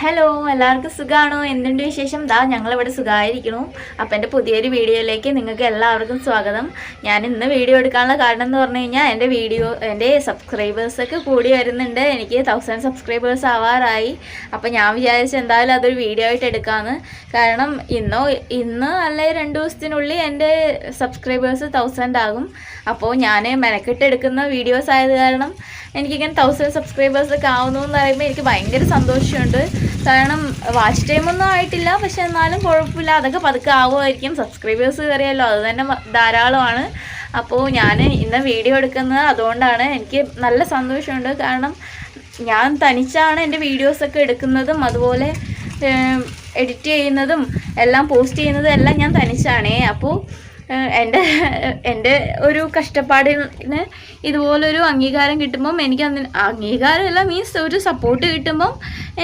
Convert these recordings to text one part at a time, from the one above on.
Hello എല്ലാവർക്കും സുഖമാണോ എന്തുണ്ട് വിശേഷം? ദാ ഞങ്ങളിവിടെ സുഖമായിരിക്കണു അപ്പം എന്റെ പുതിയൊരു വീഡിയോയിലേക്ക് നിങ്ങൾക്ക് എല്ലാവർക്കും സ്വാഗതം. ഞാൻ ഇന്ന് വീഡിയോ എടുക്കാനുള്ള കാരണം എന്ന് പറഞ്ഞു കഴിഞ്ഞാൽ എന്റെ വീഡിയോ എന്റെ സബ്സ്ക്രൈബേഴ്സൊക്കെ കൂടി വരുന്നുണ്ട്. എനിക്ക് തൗസൻഡ് സബ്സ്ക്രൈബേഴ്സ് ആവാറായി. അപ്പം ഞാൻ വിചാരിച്ചു എന്തായാലും അതൊരു വീഡിയോ ആയിട്ട് എടുക്കാമെന്ന് കാരണം ഇന്നോ ഇന്ന് അല്ലെ രണ്ട് ദിവസത്തിനുള്ളിൽ എന്റെ സബ്സ്ക്രൈബേഴ്സ് തൗസൻഡ് ആകും. അപ്പോൾ ഞാൻ മെനക്കെട്ട് എടുക്കുന്ന വീഡിയോസ് ആയത് കാരണം എനിക്കിങ്ങനെ തൗസൻഡ് സബ്സ്ക്രൈബേഴ്സൊക്കെ ആവുന്നു എന്ന് പറയുമ്പോൾ എനിക്ക് ഭയങ്കര സന്തോഷമുണ്ട്. കാരണം വാച്ച് ടൈമൊന്നും ആയിട്ടില്ല. പക്ഷെ എന്നാലും കുഴപ്പമില്ല. അതൊക്കെ പതുക്കെ ആവുമായിരിക്കും. സബ്സ്ക്രൈബേഴ്സ് കയറിയല്ലോ അത് തന്നെ ധാരാളമാണ്. അപ്പോൾ ഞാൻ ഇന്ന് വീഡിയോ എടുക്കുന്നത് അതുകൊണ്ടാണ്. എനിക്ക് നല്ല സന്തോഷമുണ്ട്. കാരണം ഞാൻ തനിച്ചാണ് എന്റെ വീഡിയോസൊക്കെ എടുക്കുന്നതും അതുപോലെ എഡിറ്റ് ചെയ്യുന്നതും എല്ലാം പോസ്റ്റ് ചെയ്യുന്നതും എല്ലാം ഞാൻ തനിച്ചാണേ. അപ്പോൾ എന്റെ എന്റെ ഒരു കഷ്ടപ്പാടിന് ഇതുപോലൊരു അംഗീകാരം കിട്ടുമ്പം എനിക്ക് അതിന് അംഗീകാരമല്ല മീൻസ് ഒരു സപ്പോർട്ട് കിട്ടുമ്പം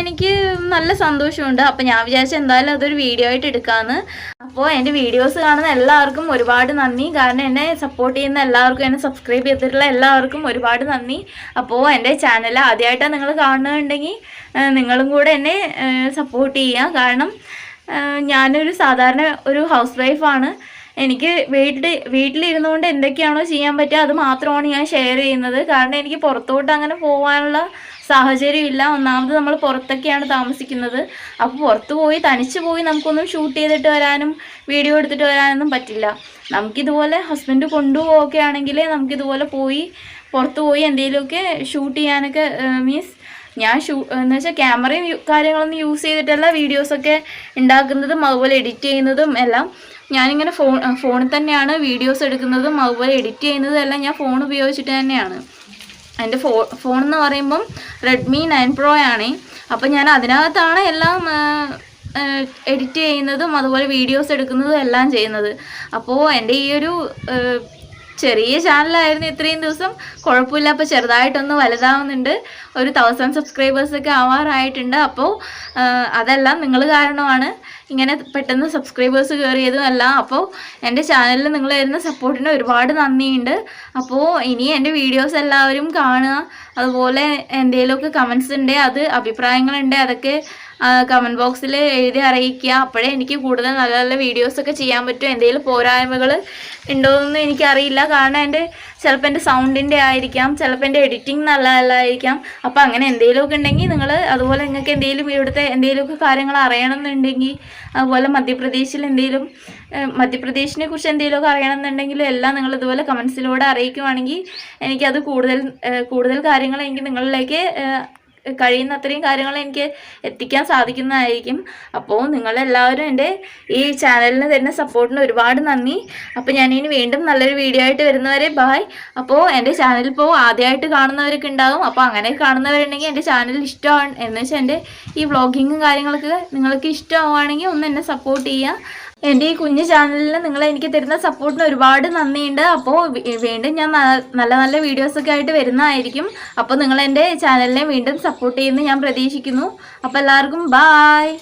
എനിക്ക് നല്ല സന്തോഷമുണ്ട്. അപ്പോൾ ഞാൻ വിചാരിച്ചു എന്തായാലും അതൊരു വീഡിയോ ആയിട്ട് എടുക്കാമെന്ന് അപ്പോൾ എന്റെ വീഡിയോസ് കാണുന്ന എല്ലാവർക്കും ഒരുപാട് നന്ദി. കാരണം എന്നെ സപ്പോർട്ട് ചെയ്യുന്ന എല്ലാവർക്കും എന്നെ സബ്സ്ക്രൈബ് ചെയ്തിട്ടുള്ള എല്ലാവർക്കും ഒരുപാട് നന്ദി. അപ്പോൾ എന്റെ ചാനൽ ആദ്യമായിട്ടാണ് നിങ്ങൾ കാണുന്നുണ്ടെങ്കിൽ നിങ്ങളും കൂടെ എന്നെ സപ്പോർട്ട് ചെയ്യുക. കാരണം ഞാനൊരു സാധാരണ ഒരു ഹൗസ് വൈഫാണ് എനിക്ക് വീട്ടിൽ വീട്ടിലിരുന്നുകൊണ്ട് എന്തൊക്കെയാണോ ചെയ്യാൻ പറ്റുക അത് മാത്രമാണ് ഞാൻ ഷെയർ ചെയ്യുന്നത്. കാരണം എനിക്ക് പുറത്തോട്ട് അങ്ങനെ പോകാനുള്ള സാഹചര്യമില്ല ഒന്നാമത് നമ്മൾ പുറത്തൊക്കെയാണ് താമസിക്കുന്നത്. അപ്പോൾ പുറത്ത് പോയി തനിച്ച് പോയി നമുക്കൊന്നും ഷൂട്ട് ചെയ്തിട്ട് വരാനും വീഡിയോ എടുത്തിട്ട് വരാനൊന്നും പറ്റില്ല. നമുക്കിതുപോലെ ഹസ്ബൻഡ് കൊണ്ടുപോവുകയൊക്കെ ആണെങ്കിൽ നമുക്കിതുപോലെ പോയി പുറത്ത് പോയി എന്തെങ്കിലുമൊക്കെ ഷൂട്ട് ചെയ്യാനൊക്കെ മീൻസ് ഞാൻ ഷൂ എന്ന് വെച്ചാൽ ക്യാമറയും കാര്യങ്ങളൊന്നും യൂസ് ചെയ്തിട്ടല്ല വീഡിയോസൊക്കെ ഉണ്ടാക്കുന്നതും അതുപോലെ എഡിറ്റ് ചെയ്യുന്നതും എല്ലാം. ഞാനിങ്ങനെ ഫോൺ ഫോണിൽ തന്നെയാണ് വീഡിയോസ് എടുക്കുന്നതും അതുപോലെ എഡിറ്റ് ചെയ്യുന്നതും എല്ലാം ഞാൻ ഫോൺ ഉപയോഗിച്ചിട്ട് തന്നെയാണ്. എന്റെ ഫോ ഫോൺ എന്ന് പറയുമ്പം റെഡ്മി നയൻ പ്രോ ആണ്. അപ്പം ഞാൻ അതിനകത്താണ് എല്ലാം എഡിറ്റ് ചെയ്യുന്നതും അതുപോലെ വീഡിയോസ് എടുക്കുന്നതും എല്ലാം ചെയ്യുന്നത്. അപ്പോൾ എന്റെ ഈ ഒരു ചെറിയ ചാനലായിരുന്നു ഇത്രയും ദിവസം. കുഴപ്പമില്ല അപ്പോൾ ചെറുതായിട്ടൊന്ന് വലുതാവുന്നുണ്ട്. ഒരു തൗസൻഡ് സബ്സ്ക്രൈബേഴ്സൊക്കെ ആവാറായിട്ടുണ്ട്. അപ്പോൾ അതെല്ലാം നിങ്ങൾ കാരണമാണ്. ഇങ്ങനെ പെട്ടെന്ന് സബ്സ്ക്രൈബേഴ്സ് കയറിയതും അല്ല അപ്പോൾ എന്റെ ചാനലിൽ നിങ്ങൾ തരുന്ന സപ്പോർട്ടിന് ഒരുപാട് നന്ദിയുണ്ട്. അപ്പോൾ ഇനി എന്റെ വീഡിയോസ് എല്ലാവരും കാണുക. അതുപോലെ എന്തെങ്കിലുമൊക്കെ കമൻസ് ഉണ്ട് അത് അഭിപ്രായങ്ങളുണ്ട് അതൊക്കെ കമന്റ് ബോക്സിൽ എഴുതി അറിയിക്കുക. അപ്പോഴേ എനിക്ക് കൂടുതൽ നല്ല നല്ല വീഡിയോസൊക്കെ ചെയ്യാൻ പറ്റും. എന്തെങ്കിലും പോരായ്മകൾ ഉണ്ടോയെന്ന് എനിക്കറിയില്ല. കാരണം എന്റെ ചിലപ്പോൾ എന്റെ സൗണ്ടിന്റെ ആയിരിക്കാം ചിലപ്പോൾ എന്റെ എഡിറ്റിംഗ് നല്ലതല്ലായിരിക്കാം അപ്പോൾ അങ്ങനെ എന്തെങ്കിലുമൊക്കെ ഉണ്ടെങ്കിൽ നിങ്ങൾ അതുപോലെ നിങ്ങൾക്ക് എന്തെങ്കിലും ഇവിടുത്തെ എന്തെങ്കിലുമൊക്കെ കാര്യങ്ങൾ അറിയണമെന്നുണ്ടെങ്കിൽ അതുപോലെ മധ്യപ്രദേശിൽ എന്തെങ്കിലും മധ്യപ്രദേശിനെ കുറിച്ച് എന്തെങ്കിലുമൊക്കെ അറിയണമെന്നുണ്ടെങ്കിൽ എല്ലാം നിങ്ങൾ ഇതുപോലെ കമൻസിലൂടെ അറിയിക്കുവാണെങ്കിൽ എനിക്കത് കൂടുതൽ കൂടുതൽ കാര്യങ്ങൾ എനിക്ക് നിങ്ങളിലേക്ക് കഴിയുന്ന അത്രയും കാര്യങ്ങൾ എനിക്ക് എത്തിക്കാൻ സാധിക്കുന്നതായിരിക്കും. അപ്പോൾ നിങ്ങളെല്ലാവരും എന്റെ ഈ ചാനലിന് തരുന്ന സപ്പോർട്ടിന് ഒരുപാട് നന്ദി. അപ്പോൾ ഞാനിനി വീണ്ടും നല്ലൊരു വീഡിയോ ആയിട്ട് വരുന്നവരെ ബായ് അപ്പോൾ എന്റെ ചാനൽ ഇപ്പോൾ ആദ്യമായിട്ട് കാണുന്നവരൊക്കെ ഉണ്ടാകും. അപ്പോൾ അങ്ങനെ കാണുന്നവരുണ്ടെങ്കിൽ എന്റെ ചാനൽ ഇഷ്ടമാണ്. എന്ന് വെച്ചാൽ എന്റെ ഈ വ്ളോഗിങ്ങും കാര്യങ്ങളൊക്കെ നിങ്ങൾക്ക് ഇഷ്ടമാവുകയാണെങ്കിൽ ഒന്ന് എന്നെ സപ്പോർട്ട് ചെയ്യുക. എന്റെ ഈ കുഞ്ഞു ചാനലിൽ നിങ്ങൾ എനിക്ക് തരുന്ന സപ്പോർട്ടിന് ഒരുപാട് നന്ദിയുണ്ട്. അപ്പോൾ വീണ്ടും ഞാൻ നല്ല നല്ല വീഡിയോസൊക്കെ ആയിട്ട് വരുന്നതായിരിക്കും. അപ്പോൾ നിങ്ങൾ എന്റെ ചാനലിനെ വീണ്ടും സപ്പോർട്ട് ചെയ്യുമെന്ന് ഞാൻ പ്രതീക്ഷിക്കുന്നു. അപ്പോൾ എല്ലാവർക്കും ബായ്